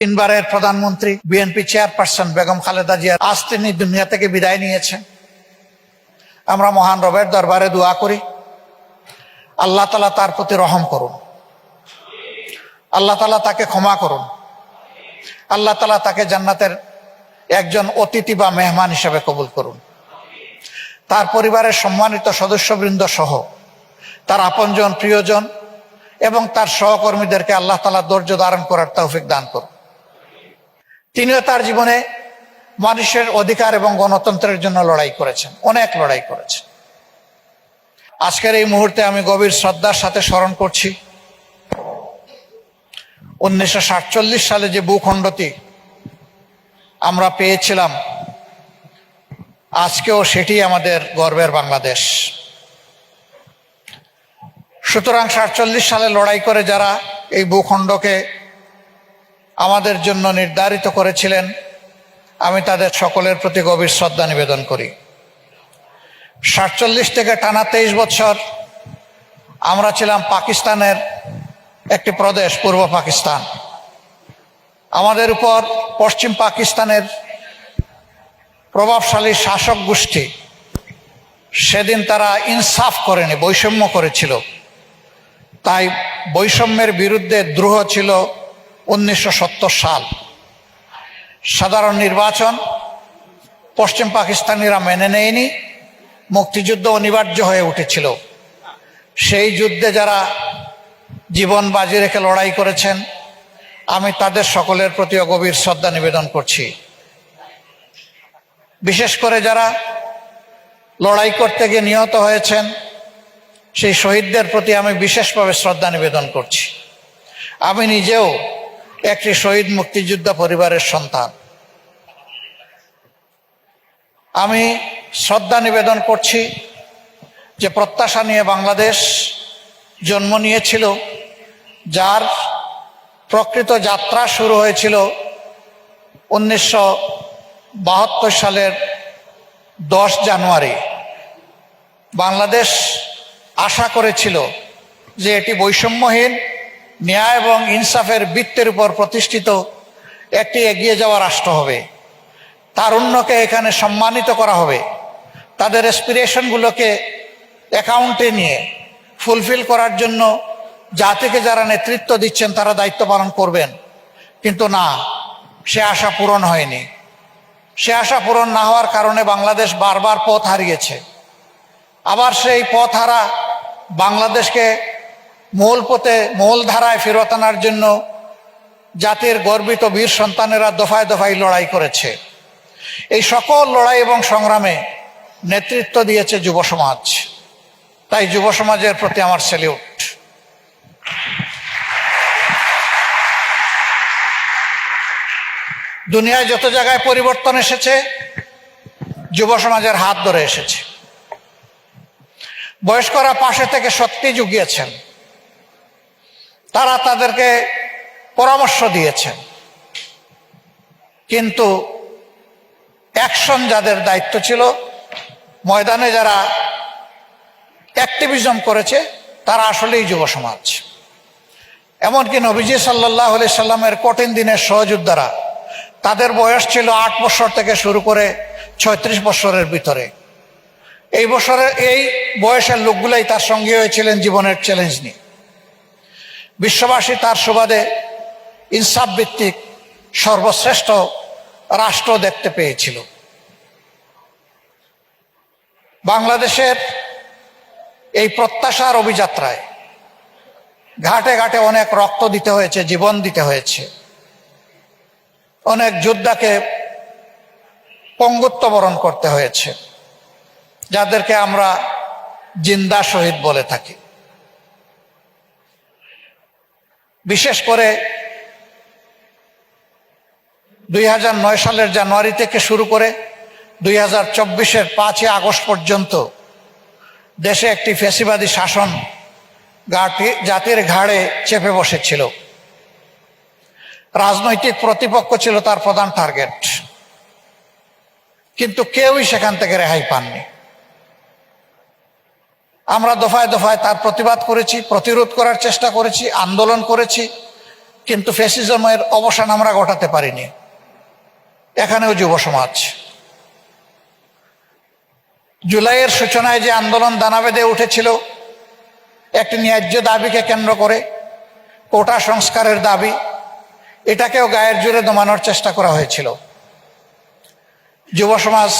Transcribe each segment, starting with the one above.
তিনবারের প্রধানমন্ত্রী, BNP chairperson Begum Khaleda Zia আজ তিনি দুনিয়া থেকে বিদায় নিয়েছেন। আমরা মহান রবের দরবারে দোয়া করি। আল্লাহ তালা তার প্রতি রহম করুন। আল্লাহ তালা তাকে ক্ষমা করুন। আল্লাহ তালা তাকে জান্নাতের একজন অতিথি বা মেহমান হিসেবে কবুল করুন। তার পরিবারের সম্মানিত সদস্যবৃন্দ সহ তার আপনজন, প্রিয়জন এবং তার সহকর্মীদেরকে আল্লাহ তালা ধৈর্য ধারণ করার তৌফিক দান করুন। তিনিও তার জীবনে মানুষের অধিকার এবং গণতন্ত্রের জন্য লড়াই করেছেন, অনেক লড়াই করেছেন। আজকের এই মুহূর্তে আমি গভীর শ্রদ্ধার সাথে স্মরণ করছি, উনিশশো সাতচল্লিশ সালে যে ভূখণ্ডটি আমরা পেয়েছিলাম, আজকেও সেটি আমাদের গর্বের বাংলাদেশ। সুতরাং সাতচল্লিশ সালে লড়াই করে যারা এই ভূখণ্ডকে আমাদের জন্য নির্ধারিত করেছিলেন। আমি তাদের সকলের প্রতি গভীর শ্রদ্ধা নিবেদন করি। সাতচল্লিশ থেকে টানা তেইশ বছর আমরা ছিলাম পাকিস্তানের একটি প্রদেশ, পূর্ব পাকিস্তান। আমাদের উপর পশ্চিম পাকিস্তানের প্রভাবশালী শাসক গোষ্ঠী সেদিন তারা ইনসাফ করেনি, বৈষম্য করেছিল। তাই বৈষম্যের বিরুদ্ধে দ্রোহ ছিল উনিশশো সত্তর সাল। সাধারণ নির্বাচন, পশ্চিম পাকিস্তানিরা মেনে নেয়নি, মুক্তিযুদ্ধ অনিবার্য হয়ে উঠেছিল। সেই যুদ্ধে যারা জীবন বাজি রেখে লড়াই করেছেন, আমি তাদের সকলের প্রতি গভীর শ্রদ্ধা নিবেদন করছি। বিশেষ করে যারা লড়াই করতে গিয়ে নিহত হয়েছেন, সেই শহীদদের প্রতি আমি বিশেষভাবে শ্রদ্ধা নিবেদন করছি। আমি নিজেও একটি শহীদ মুক্তিযোদ্ধা পরিবারের সন্তান। আমি শ্রদ্ধা নিবেদন করছি যে প্রত্যাশা নিয়ে বাংলাদেশ জন্ম নিয়েছিল, যার প্রকৃত যাত্রা শুরু হয়েছিল উনিশশো বাহাত্তর সালের দশ জানুয়ারি। বাংলাদেশ আশা করেছিল যে এটি বৈষম্যহীন ন্যায় এবং ইনসাফের বৃত্তের উপর প্রতিষ্ঠিত একটি এগিয়ে যাওয়া রাষ্ট্র হবে। তারুণ্যকে এখানে সম্মানিত করা হবে। তাদের এসপিরেশনগুলোকে অ্যাকাউন্টে নিয়ে ফুলফিল করার জন্য জাতিকে যারা নেতৃত্ব দিচ্ছেন, তারা দায়িত্ব পালন করবেন। কিন্তু না, সে আশা পূরণ হয়নি। সে আশা পূরণ না হওয়ার কারণে বাংলাদেশ বারবার পথ হারিয়েছে। আবার সেই পথ হারা বাংলাদেশকে মূল পথে, মূল ধারায় ফেরত আনার জন্য জাতির গর্বিত বীর সন্তানেরা দফায় দফায় লড়াই করেছে। এই সকল লড়াই এবং সংগ্রামে নেতৃত্ব দিয়েছে যুব সমাজ। তাই যুব সমাজের প্রতি আমার সেলিউট দুনিয়ায় যত জায়গায় পরিবর্তন এসেছে, যুব সমাজের হাত ধরে এসেছে। বয়স্করা পাশে থেকে সত্যি জুগিয়েছেন। তারা তাদেরকে পরামর্শ দিয়েছেন। কিন্তু অ্যাকশন যাদের দায়িত্ব ছিল, ময়দানে যারা অ্যাক্টিভিজম করেছে, তারা আসলেই যুব সমাজ। এমনকি নবীজি সাল্লাহ আলি সাল্লামের কঠিন দিনের সহযোদ্ধারা, তাদের বয়স ছিল আট বছর থেকে শুরু করে ছয়ত্রিশ বছরের ভিতরে। এই বছরে, এই বয়সের লোকগুলাই তার সঙ্গে হয়েছিলেন জীবনের চ্যালেঞ্জ নিয়ে। বিশ্ববাসী তার সুবাদে ইনসাফ ভিত্তিক সর্বশ্রেষ্ঠ রাষ্ট্র দেখতে পেয়েছিল। বাংলাদেশের এই প্রত্যাশার অভিযাত্রায় ঘাটে ঘাটে অনেক রক্ত দিতে হয়েছে, জীবন দিতে হয়েছে। অনেক যোদ্ধাকে পঙ্গুত্ব বরণ করতে হয়েছে, যাদেরকে আমরা জিন্দা শহীদ বলে থাকি। বিশেষ করে দুই নয় সালের জানুয়ারি থেকে শুরু করে দুই হাজার চব্বিশের পাঁচই আগস্ট পর্যন্ত দেশে একটি ফেসিবাদী শাসন গাটি জাতির ঘাড়ে চেপে বসেছিল। রাজনৈতিক প্রতিপক্ষ ছিল তার প্রধান টার্গেট। কিন্তু কেউই সেখান থেকে রেহাই পাননি। আমরা দফায় দফায় তার প্রতিবাদ করেছি, প্রতিরোধ করার চেষ্টা করেছি, আন্দোলন করেছি, কিন্তু ফ্যাসিজমের অবসান আমরা ঘটাতে পারিনি। এখানেও যুব সমাজ। জুলাইয়ের সূচনায় যে আন্দোলন দানা বেঁধে উঠেছিল, একটি ন্যায্য দাবিকে কেন্দ্র করে কোটা সংস্কারের দাবি, এটাকেও গায়ের জুড়ে দমানোর চেষ্টা করা হয়েছিল। যুব সমাজ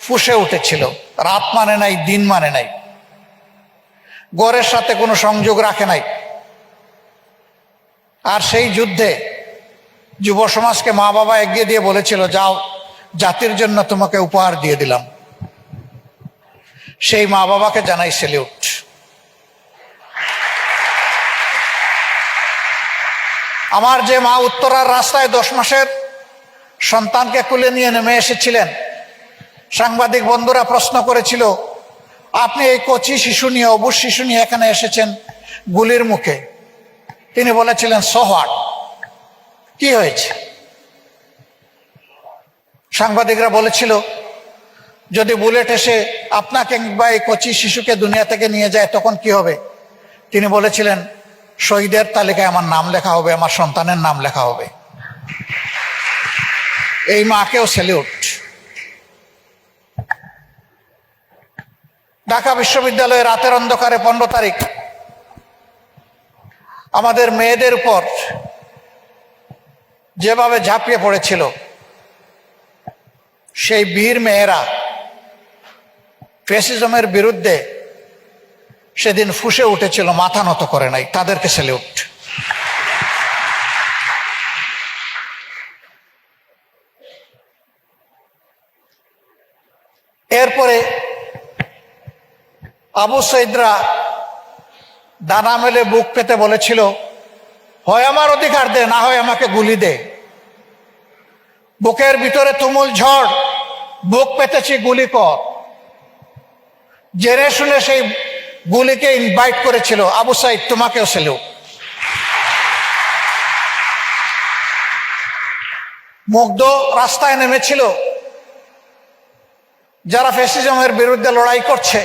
ফুসে উঠেছিল। রাত মানে নাই, দিন মানে নাই। গড়ের সাথে কোনো সংযোগ রাখে নাই। আর সেই যুদ্ধে যুব সমাজকে মা বাবা এগিয়ে দিয়ে বলেছিল, যাও, জাতির জন্য তোমাকে উপহার দিয়ে দিলাম। সেই মা বাবাকে জানাই সেলিউট। আমার যে মা উত্তরার রাস্তায় দশ মাসের সন্তানকে কুলে নিয়ে নেমে এসেছিলেন, সাংবাদিক বন্ধুরা প্রশ্ন করেছিল আপনি এই কচি শিশু নিয়ে অবুজ শিশু নিয়ে এখানে এসেছেন গুলির মুখে। তিনি বলেছিলেন সোহাট কি হয়েছে? সাংবাদিকরা বলেছিল, যদি বুলেট এসে আপনাকে বা এই কচি শিশুকে দুনিয়া থেকে নিয়ে যায়, তখন কি হবে? তিনি বলেছিলেন, শহীদের তালিকায় আমার নাম লেখা হবে, আমার সন্তানের নাম লেখা হবে। এই মাকেও সেলিউট ঢাকা বিশ্ববিদ্যালয়ে রাতের অন্ধকারে পনেরো তারিখ। আমাদের মেয়েদের উপর যেভাবে ঝাঁপিয়ে পড়েছিল, সেই বীর মেয়েরা ফেসিজমের বিরুদ্ধে সেদিন ফুসে উঠেছিল, মাথা নত করে নাই, তাদেরকে সেলিউট এরপরে আবু সৈদরা দানা মেলে বুক পেতে বলেছিল, হয় আমার অধিকার দে, না হয় আমাকে গুলি দে। বুকের ভিতরে তুমুল ঝড়, বুক পেতেছি গুলি কর। জেনে শুনে সেই গুলিকে ইনভাইট করেছিল আবু সাইদ, তোমাকেও ছিল মুগ্ধ রাস্তায় নেমেছিল, যারা ফেসিজমের বিরুদ্ধে লড়াই করছে।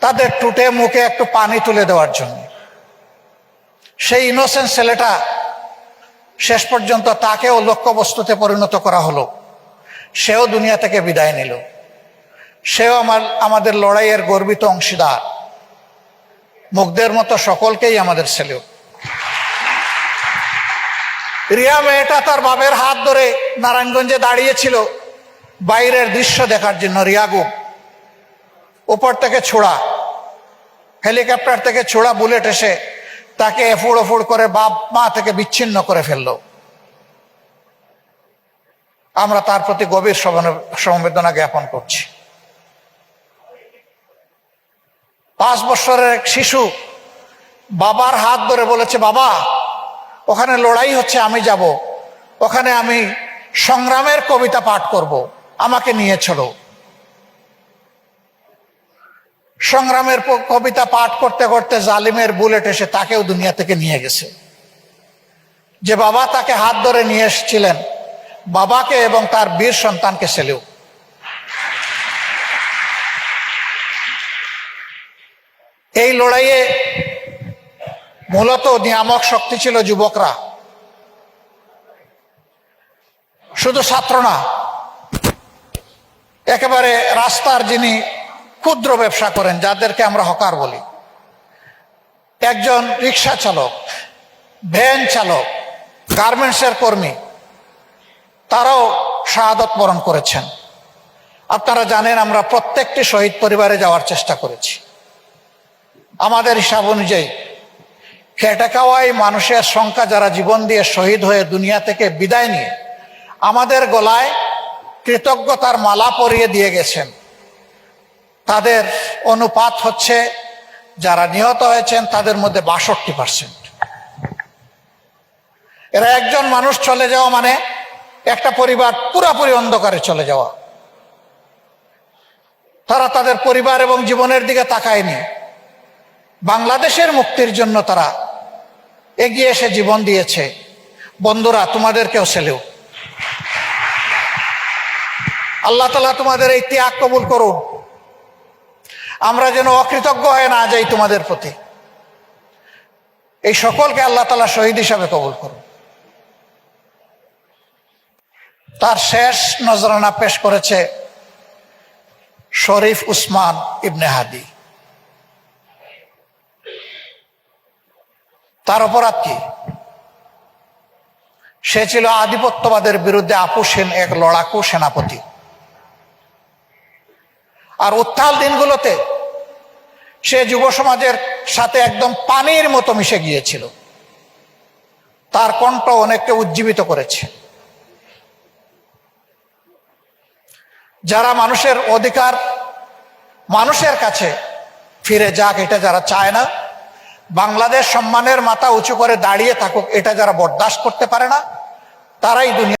তাদের টুটে মুখে একটু পানি তুলে দেওয়ার জন্য। সেই ইনোসেন্ট ছেলেটা শেষ পর্যন্ত তাকেও লক্ষ্যবস্তুতে পরিণত করা হলো। সেও দুনিয়া থেকে বিদায় নিল। সেও আমার, আমাদের লড়াইয়ের গর্বিত অংশীদার। মুগ্ধের মতো সকলকেই আমাদের ছেলেও রিয়া মেয়েটা তার বাবের হাত ধরে নারায়ণগঞ্জে দাঁড়িয়েছিল। বাইরের দৃশ্য দেখার জন্য। রিয়াগু উপর থেকে ছোড়া, হেলিকপ্টার থেকে ছোড়া বুলেট এসে তাকে এফুড় ওফুড় করে বাপ মা থেকে বিচ্ছিন্ন করে ফেলল। আমরা তার প্রতি গভীর সমবেদনা জ্ঞাপন করছি। পাঁচ বছরের এক শিশু বাবার হাত ধরে বলেছে, বাবা, ওখানে লড়াই হচ্ছে, আমি যাব। ওখানে আমি সংগ্রামের কবিতা পাঠ করব। আমাকে নিয়ে চলো। সংগ্রামের কবিতা পাঠ করতে করতে জালিমের বুলেট এসে তাকেও দুনিয়া থেকে নিয়ে গেছে। যে বাবা তাকে হাত ধরে নিয়ে এসেছিলেন, বাবাকে এবং তার বীর সন্তানকে সেলেও। এই লড়াইয়ে মূলত নিয়ামক শক্তি ছিল যুবকরা। শুধু ছাত্র না, একেবারে রাস্তার যিনি ক্ষুদ্র ব্যবসা করেন, যাদেরকে আমরা হকার বলি। একজন রিক্সা চালক, ভ্যান চালক, গার্মেন্টসের কর্মী, তারাও শাহাদত বরণ করেছেন। আপনারা জানেন, আমরা প্রত্যেকটি শহীদ পরিবারে যাওয়ার চেষ্টা করেছি। আমাদের হিসাব অনুযায়ী, খেটে খাওয়াই মানুষের সংখ্যা যারা জীবন দিয়ে শহীদ হয়ে দুনিয়া থেকে বিদায় নিয়ে আমাদের গলায় কৃতজ্ঞতার মালা পরিয়ে দিয়ে গেছেন। তাদের অনুপাত হচ্ছে, যারা নিহত হয়েছেন, তাদের মধ্যে বাষট্টি পার্সেন্ট এরা একজন মানুষ চলে যাওয়া মানে একটা পরিবার পুরাপুরি অন্ধকারে চলে যাওয়া। তারা তাদের পরিবার এবং জীবনের দিকে তাকায়নি। বাংলাদেশের মুক্তির জন্য তারা এগিয়ে এসে জীবন দিয়েছে। বন্ধুরা, তোমাদেরকেও ছেলেও আল্লাহ তালা তোমাদের এই ত্যাগ কবুল করুন। আমরা যেন অকৃতজ্ঞ হয়ে না যাই তোমাদের প্রতি। এই সকলকে আল্লাহ তালা শহীদ হিসাবে কবুল করুন। তার শেষ নজরানা পেশ করেছে শরীফ উসমান ইবনে হাদি। তার অপরাধ কি? সে ছিল আধিপত্যবাদের বিরুদ্ধে আপোষহীন এক লড়াকু সেনাপতি। আর উত্তাল দিনগুলোতে সে যুব সমাজের সাথে একদম পানির মতো মিশে গিয়েছিল। তার কণ্ঠ অনেককে উজ্জীবিত করেছে। যারা মানুষের অধিকার মানুষের কাছে ফিরে যাক, এটা যারা চায় না, বাংলাদেশ সম্মানের মাথা উঁচু করে দাঁড়িয়ে থাকুক, এটা যারা বরদাস্ত করতে পারে না, তারাই দুনিয়া